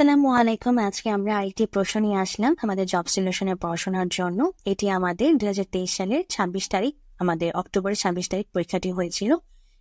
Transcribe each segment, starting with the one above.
আসসালামু আলাইকুম। আজকে আমরা আরেকটি প্রশ্ন নিয়ে আসলাম আমাদের জব সলিউশনের পড়াশোনার জন্য। এটি আমাদের দুই সালের ছাব্বিশ তারিখ, আমাদের অক্টোবরের ছাব্বিশ তারিখ পরীক্ষাটি হয়েছিল।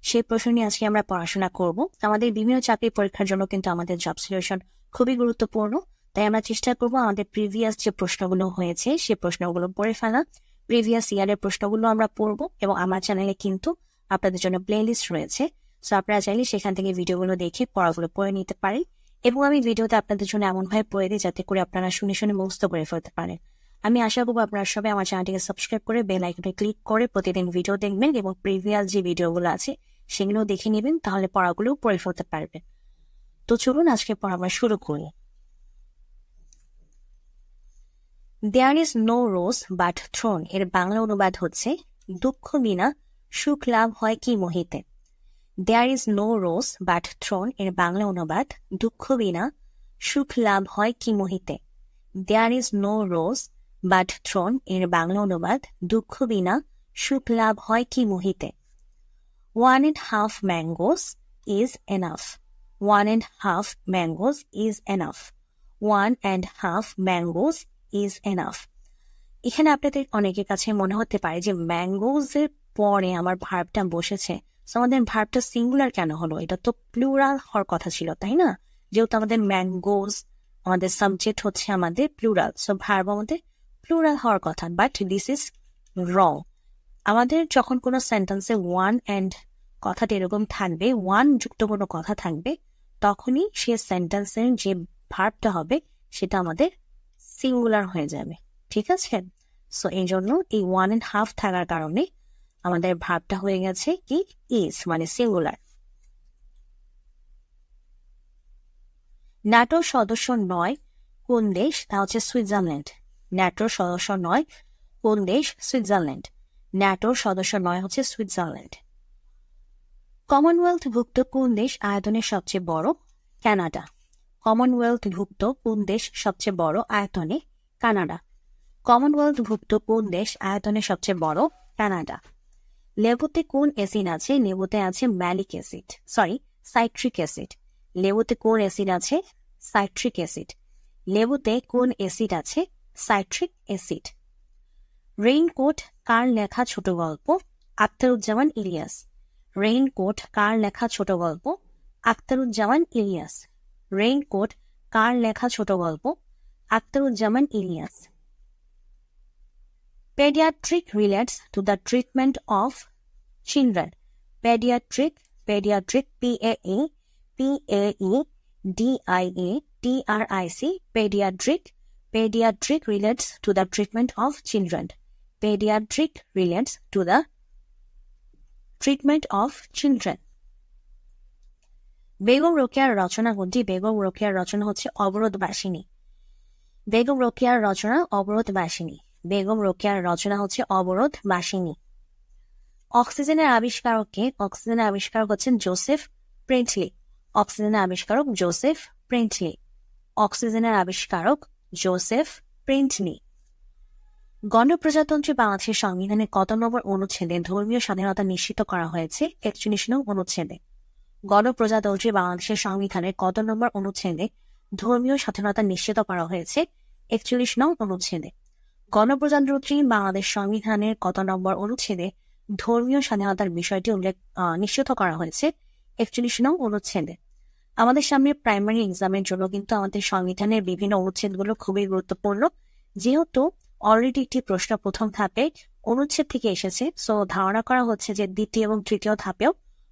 সেই প্রশ্ন নিয়ে আজকে আমরা পড়াশোনা করব। আমাদের বিভিন্ন চাকরি পরীক্ষার জন্য কিন্তু আমাদের জব সলিউশন খুবই গুরুত্বপূর্ণ। তাই আমরা চেষ্টা করব আমাদের প্রিভিয়াস যে প্রশ্নগুলো হয়েছে সেই প্রশ্নগুলো পড়ে ফেলা। প্রিভিয়াস ইয়ারের প্রশ্নগুলো আমরা পড়ব এবং আমার চ্যানেলে কিন্তু আপনাদের জন্য প্লেলিস্ট রয়েছে। সো আপনারা চাইলে সেখান থেকে ভিডিওগুলো দেখে পড়াগুলো পড়ে নিতে পারেন। এবং আমি ভিডিওতে আপনাদের জন্য এমনভাবে পড়ে দিই যাতে করে আপনারা শুনে শুনে মুখস্থ করে ফেলতে পারেন। আমি আশা করব আপনারা সবাই আমার চ্যানেলটিকে সাবস্ক্রাইব করে বেল আইকনে ক্লিক করে প্রতিদিন ভিডিও দেখবেন এবং প্রিভিয়াস যে ভিডিওগুলো আছে সেগুলো দেখে নেবেন, তাহলে পড়াগুলো পড়ে ফেলতে পারবেন। তো চলুন আজকে পড়া আমরা শুরু করি। There is no rose but thorn এর বাংলা অনুবাদ হচ্ছে, দুঃখ বিনা সুখ লাভ হয় কি Mohite? There is no rose but thorn এর বাংলা অনুবাদ দুঃখ বিনা সুখ লাভ হয় কি Mohite there is no rose but thorn এর বাংলা অনুবাদ দুঃখ বিনা সুখ লাভ হয় কি Mohite one and half mangoes is enough one and half mangoes is enough one and half mangoes is enough এখানে আপনাদের অনেকের কাছে মনে হতে পারে যে ম্যাঙ্গোজের পরে আমার ভার্বটা বসেছে। আমাদের ভার্বটা সিঙ্গুলার কেন হলো? এটা তো প্লুরাল হওয়ার কথা ছিল, তাই না? যেহেতু আমাদের ম্যাঙ্গোজ আমাদের সাবজেক্ট হচ্ছে আমাদের প্লুরাল সো ভার্ব আমাদের প্লুরাল হওয়ার কথা বাট দিস ইজ রং আমাদের যখন কোনো সেন্টেন্সে ওয়ান অ্যান্ড কথাটা এরকম থাকবে ওয়ান যুক্ত কোনো কথা থাকবে, তখনই সে সেন্টেন্সের যে ভার্বটা হবে, সেটা আমাদের সিঙ্গুলার হয়ে যাবে, ঠিক আছে? সো এই জন্য এই ওয়ান অ্যান্ড হাফ থাকার কারণে আমাদের ভাবটা হয়ে গেছে কি ইজ মানে সিঙ্গুলার ন্যাটোর সদস্য নয় কোন দেশ? তা হচ্ছে সুইজারল্যান্ড ন্যাটোর সদস্য নয় কোন দেশ? সুইজারল্যান্ড ন্যাটোর সদস্য নয় হচ্ছে সুইজারল্যান্ড কমনওয়েলথ ভুক্ত কোন দেশ আয়তনের সবচেয়ে বড়? কানাডা কমনওয়েলথ ভুক্ত কোন দেশ সবচেয়ে বড় আয়তনে? কানাডা কমনওয়েলথ ভুক্ত কোন দেশ আয়তনে সবচেয়ে বড়? কানাডা লেবুতে কোন অ্যাসিড আছে? লেবুতে আছে malic acid. Sorry, citric acid. লেবুতে কোন অ্যাসিড আছে? Citric acid. লেবুতে কোন অ্যাসিড আছে? Citric acid. রেইনকোট, কার লেখা ছোট গল্প? আখতারুজ্জামান ইলিয়াস। রেইনকোট, কার লেখা ছোট গল্প? আখতারুজ্জামান ইলিয়াস। রেইনকোট, কার লেখা ছোট গল্প? Akhtaruzzaman Ilias. Pediatric relates to the treatment of children. Pediatric, pediatric, P-A-E, P-A-E, D-I-A, T-R-I-C, pediatric, pediatric relates to the treatment of children. Pediatric relates to the treatment of children. Begum রোকেয়ার রচনা কোনটি বেগম রোকেয়ার রচনা হচ্ছে অবরোধবাসিনী বেগম রোকেয়ার রচনা অবরোধবাসিনী বেগম রোকেয়ার রচনা হচ্ছে অবরোধ বাসিনী অক্সিজেনের আবিষ্কারককে, অক্সিজেনের আবিষ্কারক হচ্ছেন জোসেফ প্রেন্টলি। অক্সিজেনের আবিষ্কারক জোসেফ প্রেন্টলি। অক্সিজেনের আবিষ্কারক জোসেফ প্রেন্টলি। গণপ্রজাতন্ত্রী বাংলাদেশের সংবিধানে কত নম্বর অনুচ্ছেদে ধর্মীয় স্বাধীনতা নিশ্চিত করা হয়েছে? একচল্লিশ নং অনুচ্ছেদে। গণপ্রজাতন্ত্রী বাংলাদেশের সংবিধানের কত নম্বর অনুচ্ছেদে ধর্মীয় স্বাধীনতা নিশ্চিত করা হয়েছে? একচল্লিশ নং অনুচ্ছেদে। গণপ্রজাতন্ত্রী বাংলাদেশ সংবিধানের কত নম্বর অনুচ্ছেদে ধর্মীয় স্বাধীনতার বিষয়টি উল্লেখ নিশ্চিত করা হয়েছে। একচল্লিশ নং অনুচ্ছেদে। আমাদের সামনে প্রাইমারি এক্সামের জন্য কিন্তু আমাদের সংবিধানের বিভিন্ন অনুচ্ছেদগুলো খুবই গুরুত্বপূর্ণ। যেহেতু অলরেডি একটি প্রশ্ন প্রথম ধাপে অনুচ্ছেদ থেকে এসেছে সো ধারণা করা হচ্ছে যে দ্বিতীয় এবং তৃতীয় ধাপেও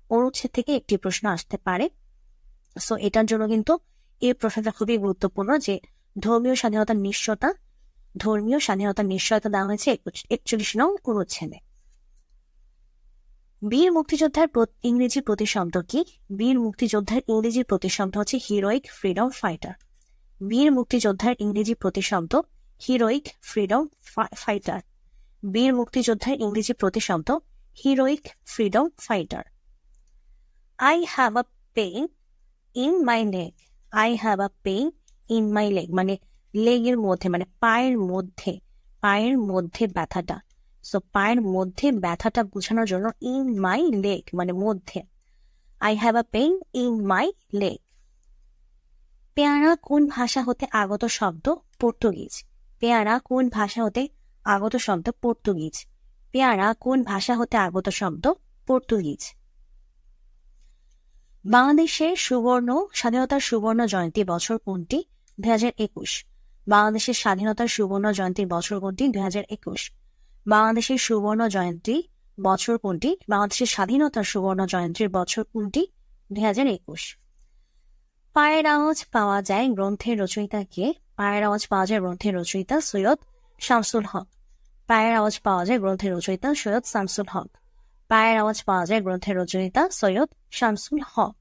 অনুচ্ছেদ থেকে একটি প্রশ্ন আসতে পারে। সো এটার জন্য কিন্তু এই প্রশ্নটা খুবই গুরুত্বপূর্ণ যে ধর্মীয় স্বাধীনতার নিশ্চয়তা, ধর্মীয় স্বাধীনতার নিশ্চয়তা দেওয়া হয়েছে একচল্লিশ নং অনুচ্ছেদে। বীর মুক্তিযোদ্ধার ইংরেজি প্রতিশব্দ কি বীর মুক্তিযোদ্ধার ইংরেজি প্রতিশব্দ হচ্ছে হিরোইক ফ্রিডম ফাইটার। বীর মুক্তিযোদ্ধার ইংরেজি প্রতিশব্দ হিরোইক ফ্রিডম ফাইটার। বীর মুক্তিযোদ্ধার ইংরেজি প্রতিশব্দ heroic freedom fighter. I have a pain in my leg I have a pain in my leg মানে লেগের মধ্যে মানে পায়ের মধ্যে পায়ের মধ্যে ব্যথাটা। সো পায়ের মধ্যে ব্যথাটা বোঝানোর জন্য ইন মাই লেগ মানে মধ্যে। I have a pain in my leg পেয়ারা কোন ভাষা হতে আগত শব্দ? পর্তুগিজ। পেয়ারা কোন ভাষা হতে আগত শব্দ? পর্তুগিজ। পেয়ারা কোন ভাষা হতে আগত শব্দ? পর্তুগিজ। বাংলাদেশের সুবর্ণ, স্বাধীনতার সুবর্ণ জয়ন্তী বছর কোনটি? দুই হাজার একুশ। বাংলাদেশের স্বাধীনতার সুবর্ণ জয়ন্তী বছর কোনটি? দুই হাজার একুশ। বাংলাদেশের সুবর্ণ জয়ন্তী বছর কোনটি? বাংলাদেশের স্বাধীনতার সুবর্ণ জয়ন্তীর বছর কোনটি? দুই হাজার একুশ। পায়ের আওয়াজ পাওয়া যায় গ্রন্থের রচয়িতাকে। পায়ের আওয়াজ পাওয়া যায় গ্রন্থের রচয়িতা সৈয়দ শামসুল হক। পায়ের আওয়াজ পাওয়া যায় গ্রন্থের রচয়িতা সৈয়দ শামসুল হক। পায়ের আওয়াজ পাওয়া যায় গ্রন্থের রচয়িতা সৈয়দ শামসুল হক।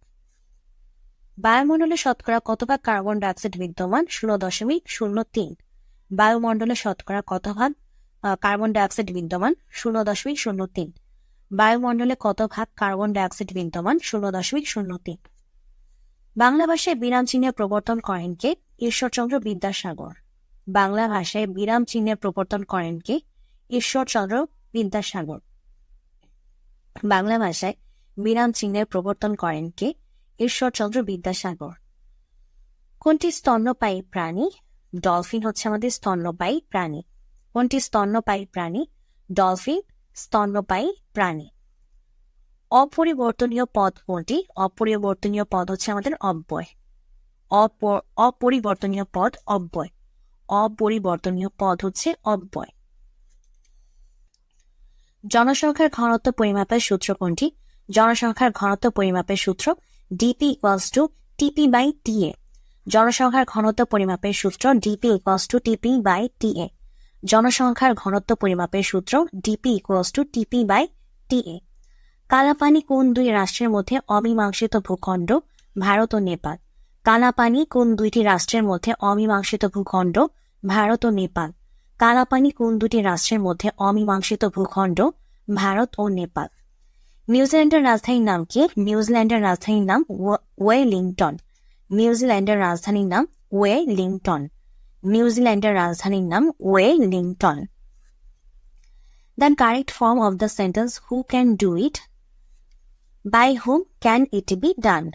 বায়ুমণ্ডলে শতকরা কত ভাগ কার্বন ডাইঅক্সাইড বিদ্যমান? শূন্য দশমিক শূন্য তিন। বায়ুমণ্ডলে শতকরা কত ভাগ কার্বন ডাইঅক্সাইড বিদ্যমান শূন্য দশমিক শূন্য তিন। বায়ুমণ্ডলে কত ভাগ কার্বন ডাইঅক্সাইড বিদ্যমান শূন্য দশমিক শূন্য তিন? বাংলা ভাষায় বিরাম চিহ্নের প্রবর্তন করেন কে? ঈশ্বরচন্দ্র বিদ্যাসাগর। বাংলা ভাষায় বিরাম চিহ্নের প্রবর্তন করেন কে? ঈশ্বরচন্দ্র বিদ্যাসাগর। বাংলা ভাষায় বিরাম চিহ্নের প্রবর্তন করেন কে? ঈশ্বরচন্দ্র বিদ্যাসাগর। কোনটি স্তন্যপায়ী প্রাণী? ডলফিন হচ্ছে আমাদের স্তন্যপায়ী প্রাণী। কোনটি স্তন্যপায়ী প্রাণী? ডলফিন, স্তন্যপায়ী প্রাণী। অপরিবর্তনীয় পদ কোনটি? অপরিবর্তনীয় পদ হচ্ছে আমাদের অব্যয়। অপরিবর্তনীয় পদ অব্যয়। অপরিবর্তনীয় পদ হচ্ছে অব্যয়। জনসংখ্যার ঘনত্ব পরিমাপের সূত্র কোনটি? জনসংখ্যার ঘনত্ব পরিমাপের সূত্র DP equals to TP by TA জনসংখ্যার ঘনত্ব পরিমাপের সূত্র DP equals to TP by TA জনসংখ্যার ঘনত্ব পরিমাপের সূত্র DP equals to TP by TA Kalapani কোন দুই রাষ্ট্রের মধ্যে অমীমাংসিত ভূখণ্ড, ভারত ও নেপাল? কালাপানি কোন দুইটি রাষ্ট্রের মধ্যে অমীমাংসিত ভূখণ্ড, ভারত ও নেপাল? কালাপানি কোন দুটি রাষ্ট্রের মধ্যে অমীমাংসিত ভূখণ্ড, ভারত ও নেপাল? নিউজিল্যান্ডের রাজধানীর নাম কি? নিউজিল্যান্ডের রাজধানীর নাম ওয়েলিংটন। নিউজিল্যান্ডের রাজধানীর নাম ওয়েলিংটন। নিউজিল্যান্ডের রাজধানীর নাম Wellington the correct form of the sentence who can do it by whom can it be done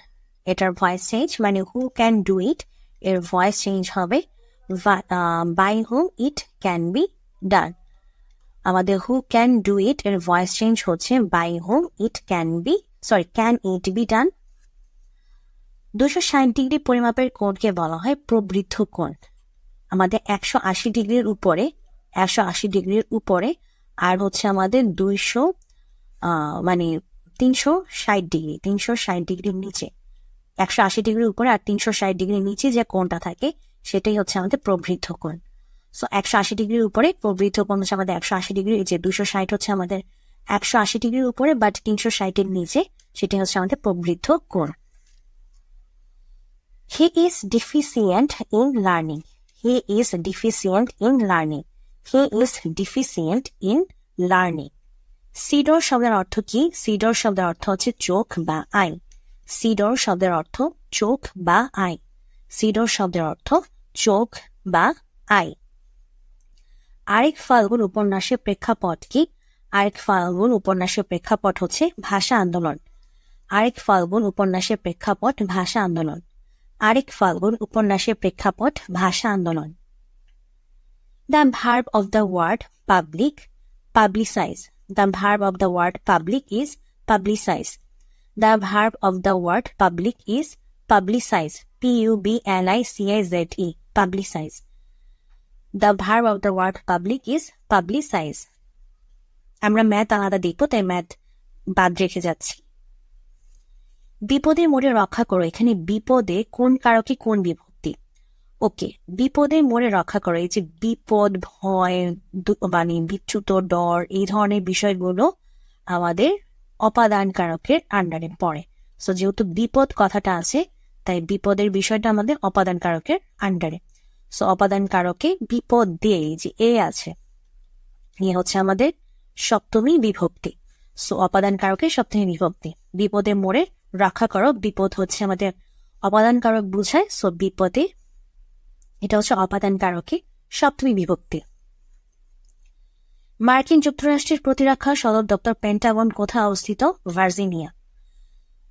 এটার ভয়েস চেঞ্জ মানে হু ক্যান ডু ইট এর ভয়েস চেঞ্জ হবে by whom it can be done আমাদের who can do it এর voice change হচ্ছে by whom it can be sorry can it be done দুশো ষাট degree পরিমাপের কোণকে বলা হয় প্রবৃদ্ধ কোণ। আমাদের একশো আশি ডিগ্রির উপরে, একশো আশি ডিগ্রির উপরে, আর হচ্ছে আমাদের দুইশো মানে তিনশো ষাট ডিগ্রি, তিনশো ষাট ডিগ্রির নিচে। একশো আশি ডিগ্রির উপরে আর তিনশো ষাট ডিগ্রির নিচে যে কোণটা থাকে, সেটাই হচ্ছে আমাদের প্রবৃদ্ধ কোণ। সো একশো আশি ডিগ্রির উপরে প্রবৃদ্ধ কোণ হচ্ছে আমাদের একশো আশি ডিগ্রি যে দুশো ষাট হচ্ছে আমাদের একশো আশি ডিগ্রির উপরে বাট তিনশো ষাটের নিচে, সেটাই হচ্ছে আমাদের প্রবৃদ্ধ কোণ। He is deficient in learning he is deficient in learning he is deficient in learning Sidr শব্দের অর্থ কি? সিডর শব্দের অর্থ হচ্ছে চোখ বা আই সিডর শব্দের অর্থ চোখ বা আই সিডর শব্দের অর্থ চোখ বা আই আরেক ফাল্গুন উপন্যাসের প্রেক্ষাপট কি? আরেক ফাল্গুন উপন্যাসের প্রেক্ষাপট হচ্ছে ভাষা আন্দোলন। আরেক ফাল্গুন উপন্যাসের প্রেক্ষাপট ভাষা আন্দোলন। আরেক ফাল্গুন উপন্যাসের প্রেক্ষাপট, ভাষা আন্দোলন। The verb of the word public publicize the verb of the word public is publicize the verb of the word public is publicize P U B L I C I Z E publicize the verb of the word public is publicize আমরা math আলাদা দেখব, তাই math বাদ রেখে যাচ্ছি। বিপদের মোড়ে রক্ষা করো। এখানে বিপদে কোন কারকে কোন বিভক্তি? ওকে বিপদের মোড়ে রক্ষা করো। এই যে বিপদ, ভয় মানে বিচ্যুত, ডর, এই ধরনের বিষয়গুলো আমাদের অপাদান কারকের আন্ডারে পড়ে। সো যেহেতু বিপদ কথাটা আছে, তাই বিপদের বিষয়টা আমাদের অপাদান কারকের আন্ডারে সো অপাদান কারকে বিপদ দিয়ে এই যে এ আছে, এ হচ্ছে আমাদের সপ্তমী বিভক্তি। সো অপাদান কারকে সপ্তমী বিভক্তি। বিপদে মোড়ে রক্ষা করো বিপদ হচ্ছে আমাদের অপাদান কারক বুঝায় সো বিপদে এটা হচ্ছে অপাদান কারকে সপ্তমী বিভক্তি। মার্কিন যুক্তরাষ্ট্রের প্রতিরক্ষা সদর দপ্তর পেন্টাগন কোথায় অবস্থিত? ভার্জিনিয়া।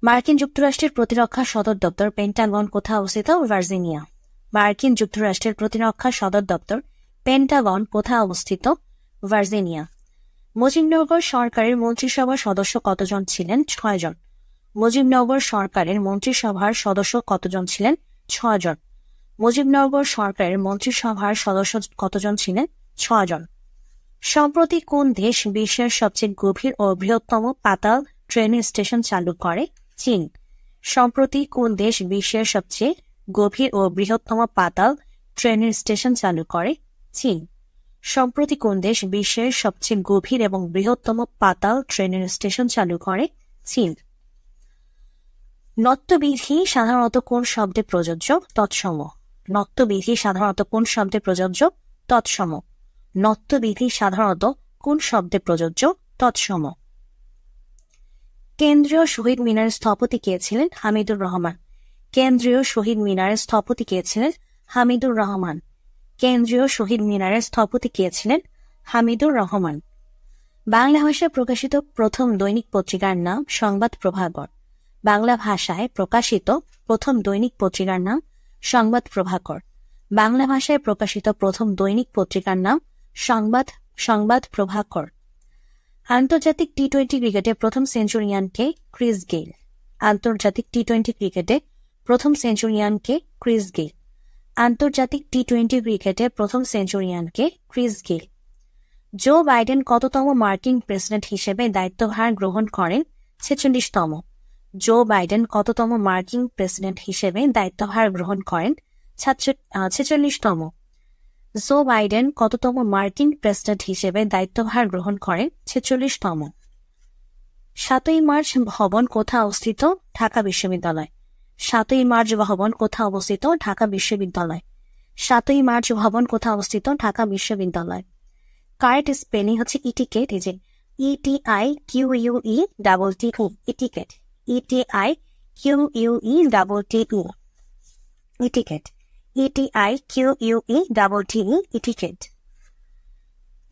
মার্কিন যুক্তরাষ্ট্রের প্রতিরক্ষা সদর দপ্তর পেন্টাগন কোথায় অবস্থিত? ভার্জিনিয়া। মার্কিন যুক্তরাষ্ট্রের প্রতিরক্ষা সদর দপ্তর পেন্টাগন কোথায় অবস্থিত? ভার্জিনিয়া। মুজিবনগর সরকারের মন্ত্রিসভার সদস্য কতজন ছিলেন? ছয়জন। মুজিবনগর সরকারের মন্ত্রিসভার সদস্য কতজন ছিলেন? ছয়জন। মুজিবনগর সরকারের মন্ত্রিসভার সদস্য কতজন ছিলেন? ছয়জন। সম্প্রতি কোন দেশ বিশ্বের সবচেয়ে গভীর ও বৃহত্তম পাতাল ট্রেন স্টেশন চালু করে? চীন। সম্প্রতি কোন দেশ বিশ্বের সবচেয়ে গভীর ও বৃহত্তম পাতাল ট্রেনের স্টেশন চালু করে? চীন। সম্প্রতি কোন দেশ বিশ্বের সবচেয়ে গভীর এবং বৃহত্তম পাতাল ট্রেনের স্টেশন চালু করে? চীন। নত্যবিধি সাধারণত কোন শব্দে প্রযোজ্য? তৎসম নত্যবিধি সাধারণত কোন শব্দে প্রযোজ্য? তৎসম নত্যবিধি সাধারণত কোন শব্দে প্রযোজ্য? তৎসম কেন্দ্রীয় শহীদ মিনারের স্থপতি কে ছিলেন? হামিদুর রহমান। কেন্দ্রীয় শহীদ মিনারের স্থপতি কে ছিলেন? হামিদুর রহমান। কেন্দ্রীয় শহীদ মিনারের স্থপতি কে ছিলেন? হামিদুর রহমান। বাংলা ভাষায় প্রকাশিত প্রথম দৈনিক পত্রিকার নাম সংবাদ প্রভাকর। বাংলা ভাষায় প্রকাশিত প্রথম দৈনিক পত্রিকার নাম সংবাদ প্রভাকর। বাংলা ভাষায় প্রকাশিত প্রথম দৈনিক পত্রিকার নাম সংবাদ সংবাদ প্রভাকর। আন্তর্জাতিক টি টোয়েন্টি ক্রিকেটে প্রথম সেঞ্চুরিয়ানকে ক্রিস গেইল। আন্তর্জাতিক টি টোয়েন্টি ক্রিকেটে প্রথম সেঞ্চুরিয়ানকে ক্রিস গেইল। আন্তর্জাতিক টি টোয়েন্টি ক্রিকেটে প্রথম সেঞ্চুরিয়ানকে ক্রিস গেইল। জো বাইডেন কততম মার্কিন প্রেসিডেন্ট হিসেবে দায়িত্বভার গ্রহণ করেন ছেচল্লিশতম। জো বাইডেন কততম মার্কিন প্রেসিডেন্ট হিসেবে দায়িত্বভার গ্রহণ করেন? ছেচল্লিশতম। জো বাইডেন কততম মার্কিন প্রেসিডেন্ট হিসেবে দায়িত্বভার গ্রহণ করেন? ছেচল্লিশতম। সাতই মার্চ ভবন কোথায় অবস্থিত? ঢাকা বিশ্ববিদ্যালয়। সাতই মার্চ ভবন কোথায় অবস্থিত? ঢাকা বিশ্ববিদ্যালয়। সাতই মার্চ ভবন কোথায় অবস্থিত? ঢাকা বিশ্ববিদ্যালয়। কারেক্ট স্পেলিং হচ্ছে ইটিকেট এই যে E T I Q U E double T etiquette E T I Q U E double T uh etiquette E T I Q U E T E etiquette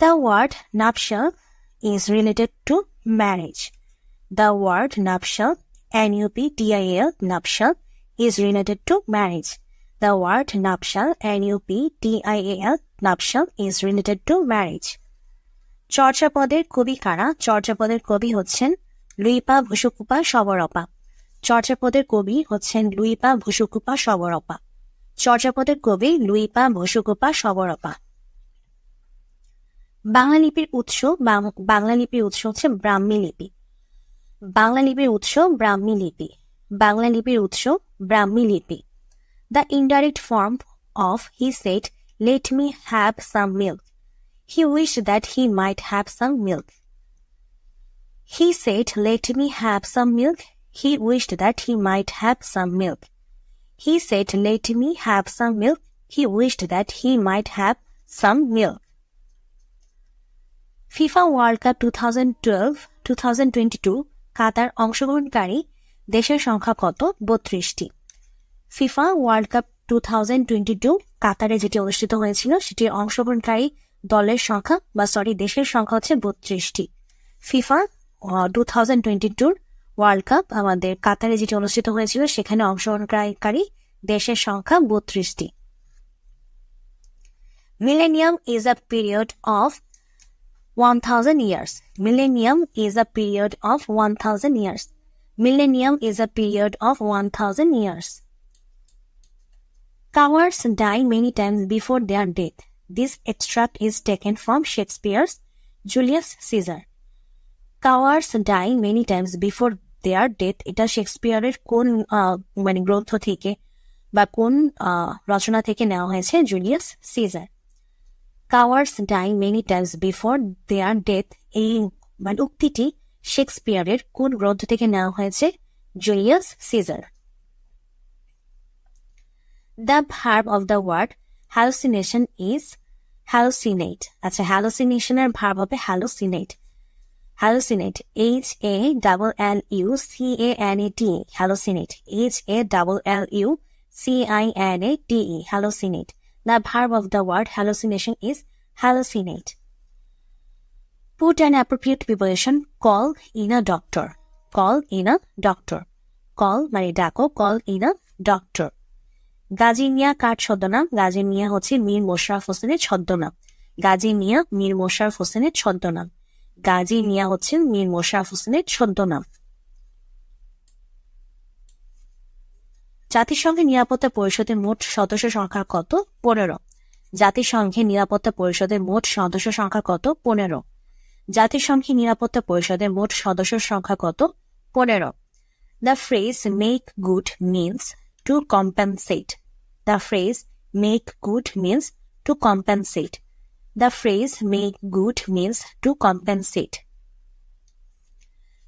The word nuptial is related to marriage. The word nuptial, N-U-P-T-I-L, nuptial, is related to marriage. The word nuptial, N-U-P-T-I-A-L, nuptial, is related to marriage. চর্যাপদের কবি কারা চর্যাপদের কবি হচ্ছেন লুইপা ভুসুকুপা সবরপা। চর্যাপদের কবি হচ্ছেন লুইপা ভুসুকুপা সবরপা। চর্যাপদের কবি লুইপা ভুসুকুপা সবরপা। বাংলা লিপির উৎস বাংলা লিপির উৎস হচ্ছে ব্রাহ্মী লিপি। বাংলা লিপির উৎস ব্রাহ্মী লিপি। বাংলা লিপির উৎস ব্রাহ্মী লিপি। The indirect form of he said, let me have some milk. He wish that he might have some milk. He said let me have some milk he wished that he might have some milk he said let me have some milk he wished that he might have some milk FIFA World Cup two thousand twelve two thousand twenty two Qatar অংশগ্রহণকারী দেশের সংখ্যা কত? বত্রিশটি। FIFA World Cup two thousand twenty two কাতারে যেটি অনুষ্ঠিত হয়েছিল সেটির অংশগ্রহণকারী দলের সংখ্যা, বা সরি দেশের সংখ্যা হচ্ছে বত্রিশটি। FIFA two thousand twenty World Cup আমাদের কাতারে যেটি অনুষ্ঠিত হয়েছিল সেখানে অংশগ্রহণকারী দেশের সংখ্যা বত্রিশটি millennium is a period of 1000 years. Millennium is a period of 1000 years. Millennium is a period of 1000 years. Cowards die many times before their death. This extract is taken from Shakespeare's Julius Caesar. Cowards die many times before their death এটা শেক্সপিয়ারের কোন মানে গ্রন্থ থেকে বা কোন রচনা থেকে নেওয়া হয়েছে? Julius Caesar. Cowards die many times before their death এই মানে উক্তিটি শেক্সপিয়ারের কোন গ্রন্থ থেকে নেওয়া হয়েছে? Julius Caesar. The verb of the word hallucination is hallucinate আচ্ছা হ্যালোসিনেশনের ভার্ব হবে hallucinate hallucinate H A double L U C A N A T hallucinate H A double L U C I N A T E hallucinate The verb of the word hallucination is hallucinate. Put an appropriate preposition, call in a doctor. Call in a doctor. Call মানে ডাকো call in a doctor Gazi Miah কার ছদ্মনাম গাজী মিয়া হচ্ছে মীর মোশারফ হোসেনের ছদ্মনাম গাজী মিয়া মীর মোশারফ হোসেনের ছদ্মনাম গাজী মিয়া হচ্ছেন মীর মোশারফ হোসেনের ছদ্মনাম। জাতিসংঘের নিরাপত্তা পরিষদের মোট সদস্য সংখ্যা কত? পনেরো। জাতিসংঘের নিরাপত্তা পরিষদের মোট সদস্য সংখ্যা কত? পনেরো। জাতিসংঘের নিরাপত্তা পরিষদের মোট সদস্য সংখ্যা কত? পনেরো। The phrase make good means to compensate the phrase make good means to compensate the phrase make good means to compensate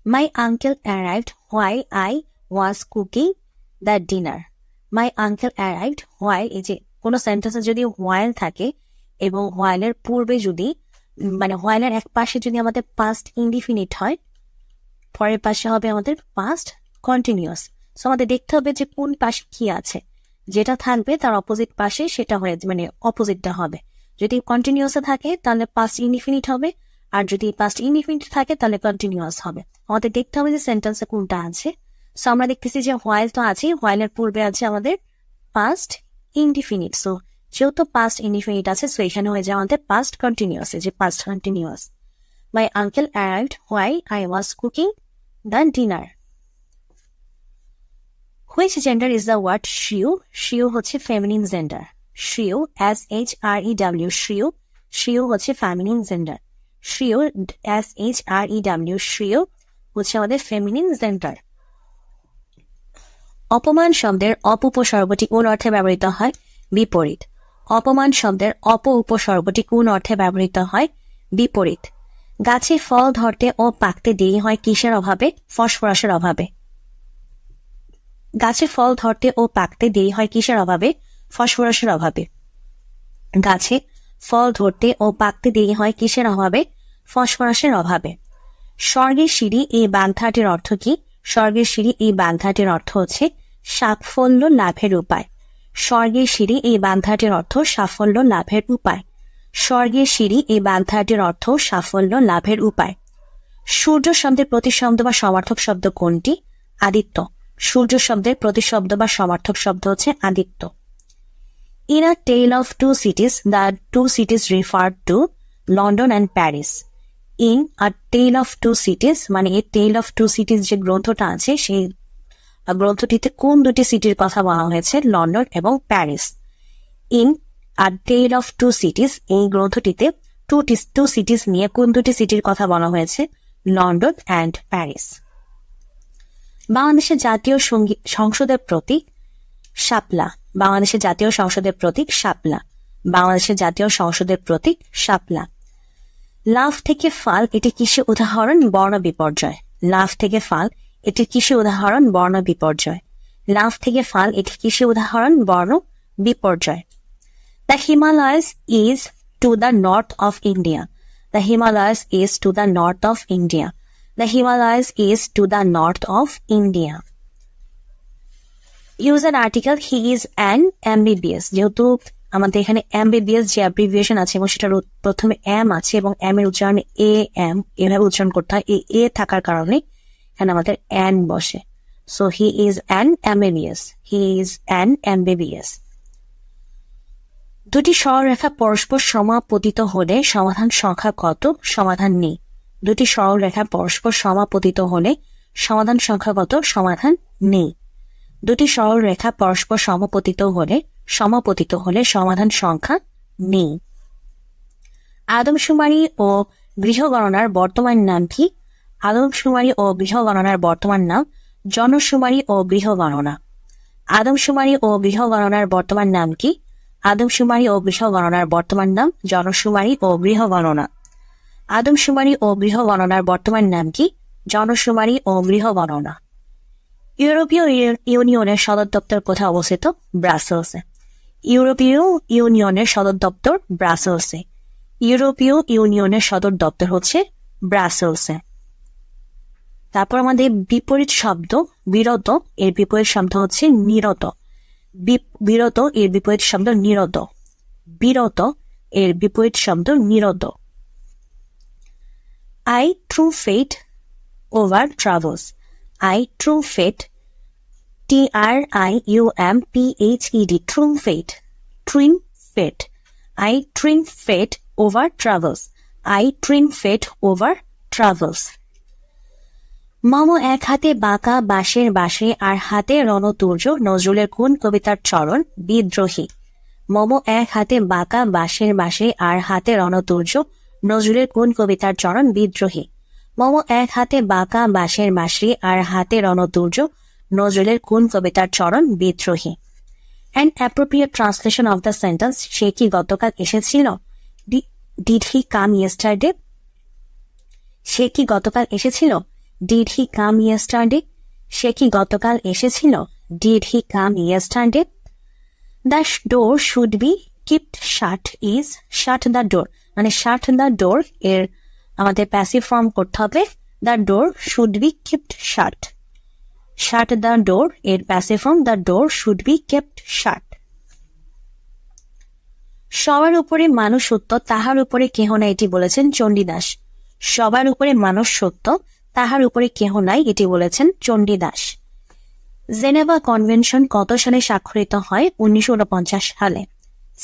My uncle arrived while I was cooking the dinner. My uncle arrived while, এই যে কোনো সেন্টেন্সে যদি while থাকে, এবং while এর পূর্বে যদি মানে while এর এক পাশে যদি আমাদের past indefinite হয়, পরের পাশে হবে আমাদের past continuous. সো আমাদের দেখতে হবে যে কোন পাশে কি আছে। যেটা থাকবে তার অপোজিট পাশে সেটা হয়ে মানে অপোজিটটা হবে। যদি কন্টিনিউয়াসে থাকে, তাহলে পাস্ট ইনডিফিনিট হবে। আর যদি পাস্ট ইনডিফিনিট থাকে, তাহলে কন্টিনিউয়াস হবে। আমাদের দেখতে হবে যে সেন্টেন্সে কোনটা আছে। সো আমরা দেখতেছি যে হোয়াইল তো আছে হোয়াইলের পূর্বে আছে আমাদের পাস্ট ইনডিফিনিট সো যেহেতু পাস্ট ইনডিফিনিট আছে সো এখানে হয়ে যায় আমাদের পাস্ট কন্টিনিউয়াস যে past continuous my uncle arrived while I was cooking the dinner which gender is the word shrew shrew হচ্ছে feminine gender shrew S H R E W shrew shrew হচ্ছে feminine gender shrew S H R E W shrew হচ্ছে আমাদের feminine gender অপমান শব্দের অপ উপসর্গটি কোন অর্থে ব্যবহৃত হয়? বিপরীত। অপমান শব্দের অপ উপসর্গটি কোন অর্থে ব্যবহৃত হয়? বিপরীত। গাছে ফল ধরতে ও পাকতে দেরি হয় কিসের অভাবে? ফসফরাসের অভাবে। গাছে ফল ধরতে ও পাকতে দেরি হয় কিসের অভাবে? ফসফরাসের অভাবে। গাছে ফল ধরতে ও পাকতে দেরি হয় কিসের অভাবে? ফসফরাসের অভাবে। স্বর্গের সিঁড়ি এই বাগধাটির অর্থ কি? স্বর্গের সিঁড়ি এই বাগধাটির অর্থ হচ্ছে সাফল্য লাভের উপায়। স্বর্গের সিঁড়ি এই বাগধাটির অর্থ সাফল্য লাভের উপায়। স্বর্গের সিঁড়ি এই বাগধাটির অর্থ সাফল্য লাভের উপায়। সূর্য শব্দের প্রতিশব্দ বা সমার্থক শব্দ কোনটি? আদিত্য। সূর্য শব্দের প্রতিশব্দ বা সমার্থক শব্দ হচ্ছে Aditya. In a tale of two cities the two cities refer to London and Paris in a tale of two cities মানে এই টেল অফ টু সিটিজ যে গ্রন্থটা আছে, সেই গ্রন্থটিতে কোন দুটি সিটির কথা বলা হয়েছে লন্ডন এবং Paris in a tale of two cities এই গ্রন্থটিতে টু টু সিটিজ নিয়ে কোন দুটি সিটির কথা বলা হয়েছে লন্ডন অ্যান্ড প্যারিস বাংলাদেশের জাতীয় সংসদের প্রতীক, শাপলা। বাংলাদেশের জাতীয় সংসদের প্রতীক শাপলা। বাংলাদেশের জাতীয় সংসদের প্রতীক শাপলা। লাভ থেকে ফাল এটি কিসে উদাহরণ? বর্ণ বিপর্যয়। লাভ থেকে ফাল এটি কিসে উদাহরণ? বর্ণ বিপর্যয়। লাভ থেকে ফাল এটি কিসে উদাহরণ? বর্ণ বিপর্যয়। The Himalayas is to the north of India the Himalayas is to the north of India the Himalayas is to the north of India use an article he is an MBBS যেহেতু আমাদের এখানে MBBS যে abbreviation আছে এবং সেটার প্রথমে M আছে এবং এম এর উচ্চারণ এ এম এভাবে উচ্চারণ করতে হয়। এ থাকার কারণে এখানে আমাদের অ্যান বসে। So he is an MBBS he is an MBBS দুটি সরলরেখা পরস্পর সমাপতিত হলে সমাধান সংখ্যা কত? সমাধান নেই। দুটি সরলরেখা পরস্পর সমাপতিত হলে সমাধান সংখ্যা কত? সমাধান নেই। দুটি সরল রেখা পরস্পর সমপতিত হলে সমপতিত হলে সমাধান সংখ্যা নেই। আদমশুমারি ও গৃহগণনার বর্তমান নাম কি? আদমশুমারি ও গৃহগণনার বর্তমান নাম জনশুমারি ও গৃহ গৃহগণনা আদমশুমারি ও গৃহগণনার বর্তমান নাম কি? আদমশুমারি ও গৃহগণনার বর্তমান নাম জনশুমারি ও গৃহ গৃহগণনা আদমশুমারি ও গৃহগণনার বর্তমান নাম কি? জনশুমারি ও গৃহ গৃহগণনা ইউরোপীয় ইউ- ইউনিয়নের সদর দপ্তর কোথায় অবস্থিত? ব্রাসেলসে। ইউরোপীয় ইউনিয়নের সদর দপ্তর ব্রাসেলসে। ইউরোপীয় ইউনিয়নের সদর দপ্তর হচ্ছে ব্রাসেলসে। তারপর আমাদের বিপরীত শব্দ বিরত, এর বিপরীত শব্দ হচ্ছে নিরত। বিরত, এর বিপরীত শব্দ নিরত। বিরত, এর বিপরীত শব্দ নিরত। I true fate over travels I true fate T R I U M P H E D triumph fate trim fate I trim fate over travels I trim fate over travels মম এক হাতে বাঁকা বাঁশের বাঁশে, আর হাতে রণতুর্য নজরুলের কোন কবিতার চরণ? বিদ্রোহী। মম এক হাতে বাঁকা বাঁশের বাঁশে, আর হাতে রণতুর্য নজরুলের কোন কবিতার চরণ? বিদ্রোহী। মম এক হাতে বাঁকা বাঁশের বাঁশি, আর হাতে রণতুর্য নজরুলের কোন কবিতার চরণ বিদ্রোহী। And appropriate translation of the sentence সে কি গতকাল এসেছিল? ডিড হি কাম ইয়েস্টারডে সে কি গতকাল এসেছিল? ডিড হি কাম ইয়েস্টারডে সে কি গতকাল এসেছিল? Did he come yesterday the door should be keeped shut is shut the door মানে শার্ট দ্য ডোর এর আমাদের প্যাসিভ ফর্ম করতে হবে। The door should be keeped shut shut the door এর passive form the door should be kept shut সবার উপরে মানুষ সত্য, তাহার উপরে কেহ নাই, এটি বলেছেন চণ্ডীদাস। সবার উপরে মানুষ সত্য, তাহার উপরে কেহ নাই, এটি বলেছেন চণ্ডীদাস। জেনেভা কনভেনশন কত সালে স্বাক্ষরিত হয়? উনিশশো সালে।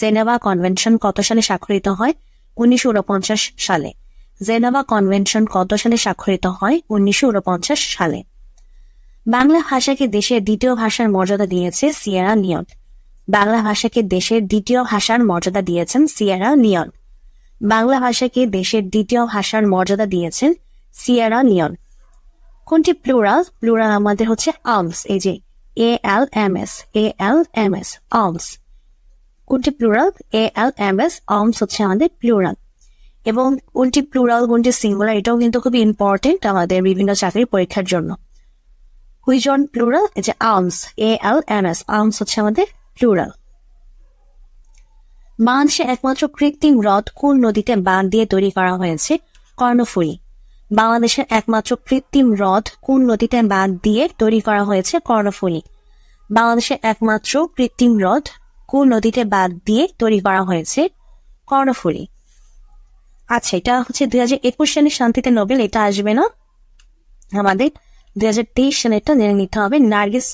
জেনেভা কনভেনশন কত সালে স্বাক্ষরিত হয়? উনিশশো সালে। জেনেভা কনভেনশন কত সালে স্বাক্ষরিত হয়? উনিশশো সালে। বাংলা ভাষাকে দেশের দ্বিতীয় ভাষার মর্যাদা দিয়েছে সিয়েরা লিওন। বাংলা ভাষাকে দেশের দ্বিতীয় ভাষার মর্যাদা দিয়েছেন সিয়েরা নিয়ন বাংলা ভাষাকে দেশের দ্বিতীয় ভাষার মর্যাদা দিয়েছেন সিয়েরা লিওন। কোনটি প্লুরাল? প্লুরাল আমাদের হচ্ছে আর্মস এই যে A L M S, A L M S alms কোনটি plural? A L M S alms হচ্ছে আমাদের প্লুরাল। এবং কোনটি প্লুরাল, কোনটি সিঙ্গুলার, এটাও কিন্তু খুবই ইম্পর্টেন্ট আমাদের বিভিন্ন চাকরির পরীক্ষার জন্য। হুইচ অন প্লুরাল যে alms A L M S alms হচ্ছে আমাদের প্লুরাল বাংলাদেশে একমাত্র কৃত্রিম হ্রদ কোন নদীতে বাঁধ দিয়ে তৈরি করা হয়েছে? কর্ণফুলী। বাংলাদেশের একমাত্র কৃত্রিম হ্রদ কোন নদীতে বাঁধ দিয়ে তৈরি করা হয়েছে? কর্ণফুলী। বাংলাদেশের একমাত্র কৃত্রিম হ্রদ কোন নদীতে বাঁধ দিয়ে তৈরি করা হয়েছে? কর্ণফুলী। আচ্ছা এটা হচ্ছে দুই হাজার একুশ সালের শান্তিতে নোবেল, এটা আসবে না আমাদের দুই হাজার তেইশ সালেরটা জেনে নিতে হবে। নার্গিস,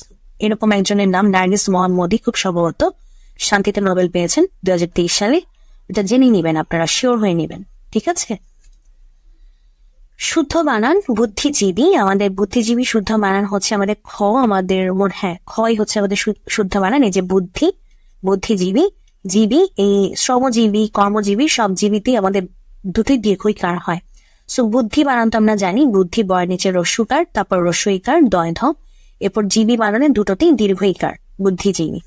এরকম একজনের নাম নার্গিস মোহাম্মদী খুব সম্ভবত শান্তিতে নোবেল পেয়েছেন দুই হাজার তেইশ সালে। এটা জেনে নিবেন আপনারা, শিওর হয়ে নেবেন, ঠিক আছে? শুদ্ধ বানান, বুদ্ধিজীবী, আমাদের বুদ্ধিজীবী শুদ্ধ বানান হচ্ছে আমাদের খ, আমাদের হ্যাঁ খই হচ্ছে আমাদের শুদ্ধ বানান, এই যে বুদ্ধি, বুদ্ধিজীবী, জীবী, এই শ্রমজীবী, কর্মজীবী, সব জীবীতেই আমাদের দুটি দীর্ঘই কার হয়। সো বুদ্ধি বানান তো আমরা জানি, বুদ্ধি বয় নিচে রস্যুকার তারপর রস্যইকার দয় ধ এরপর জীবী বানানে দুটোতেই দীর্ঘইকার বুদ্ধিজীবী।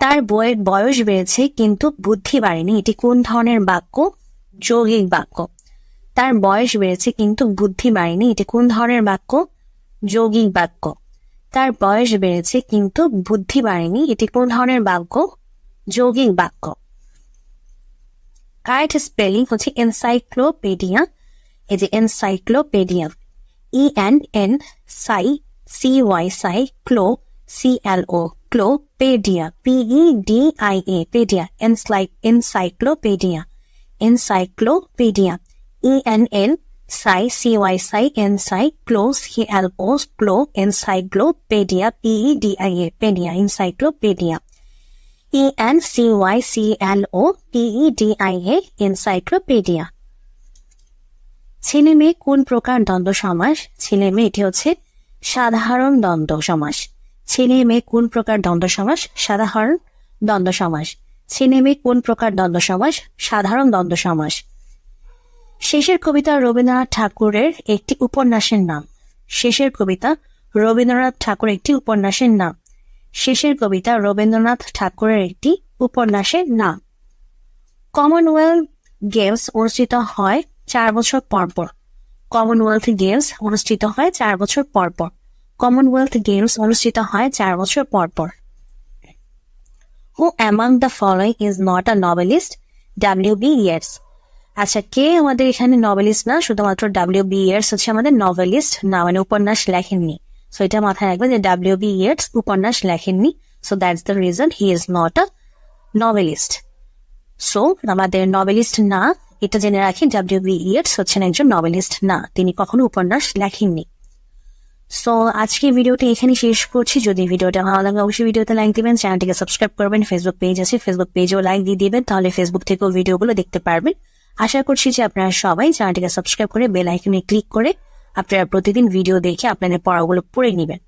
তার বইয়ের বয়স বেড়েছে, কিন্তু বুদ্ধি বাড়েনি, এটি কোন ধরনের বাক্য? যৌগিক বাক্য। তার বয়স বেড়েছে, কিন্তু বুদ্ধি বাড়েনি, এটি কোন ধরনের বাক্য? যৌগিক বাক্য। তার বয়স বেড়েছে, কিন্তু বুদ্ধি বাড়েনি, এটি কোন ধরনের বাক্য? যৌগিক বাক্য। কারেক্ট স্পেলিং হচ্ছে এনসাইক্লোপেডিয়া এই যে encyclopedia E N N cy C Y cy clo C L O clopedia P E D I A pedia encyclopedia encyclopedia E N N cy C Y cy ency clo C L O clo encyclopedia P E D I A pedia encyclopedia E N C Y C L O P E D I A encyclopedia ছেলে মেয়ে কোন প্রকার দ্বন্দ্ব সমাস? ছেলে মেয়ে এটি হচ্ছে সাধারণ দ্বন্দ্ব সমাস। ছেলে মেয়ে কোন প্রকার দ্বন্দ্ব সমাস? সাধারণ দ্বন্দ্ব সমাস। ছেলে মেয়ে কোন প্রকার দ্বন্দ্ব সমাস? সাধারণ দ্বন্দ্ব সমাস। শেষের কবিতা রবীন্দ্রনাথ ঠাকুরের একটি উপন্যাসের নাম। শেষের কবিতা রবীন্দ্রনাথ ঠাকুরের একটি উপন্যাসের নাম। শেষের কবিতা রবীন্দ্রনাথ ঠাকুরের একটি উপন্যাসের নাম। কমনওয়েলথ গেমস অনুষ্ঠিত হয় চার বছর পর পর। কমনওয়েলথ গেমস অনুষ্ঠিত হয় চার বছর পর পর। কমনওয়েলথ গেমস অনুষ্ঠিত হয় চার বছর পর পর। Who among the following is not a novelist W B Yeats আচ্ছা কে আমাদের এখানে নভেলিস্ট না? শুধুমাত্র ডাব্লিউ বি ইয়ার্স হচ্ছে আমাদের নভেলিস্ট না মানে উপন্যাস লেখেননি। সো এটা মাথায় রাখবেন যে ডাব্লিউ বি ইয়ার্স উপন্যাস লেখেননি। So that's the reason he is not a novelist so আমাদের নভেলিস্ট না, এটা জেনে রাখি ডাব্লিউ বি ইয়ার্স হচ্ছেন একজন নভেলিস্ট না, তিনি কখনো উপন্যাস লেখেননি। সো আজকে ভিডিওটা এখানে শেষ করছি। যদি ভিডিওটা ভালো লাগে, অবশ্যই ভিডিওতে লাইক দিবেন, চ্যানেলটিকে সাবস্ক্রাইব করবেন ফেসবুক পেজ আছে ফেসবুক পেজেও লাইক দিয়ে দিবেন, তাহলে ফেসবুক থেকেও ভিডিওগুলো দেখতে পারবেন। আশা করছি যে আপনারা সবাই চ্যানেলটিকে সাবস্ক্রাইব করে বেল আইকনে ক্লিক করে আপনারা প্রতিদিন ভিডিও দেখে আপনাদের পড়াগুলো পড়ে নেবেন।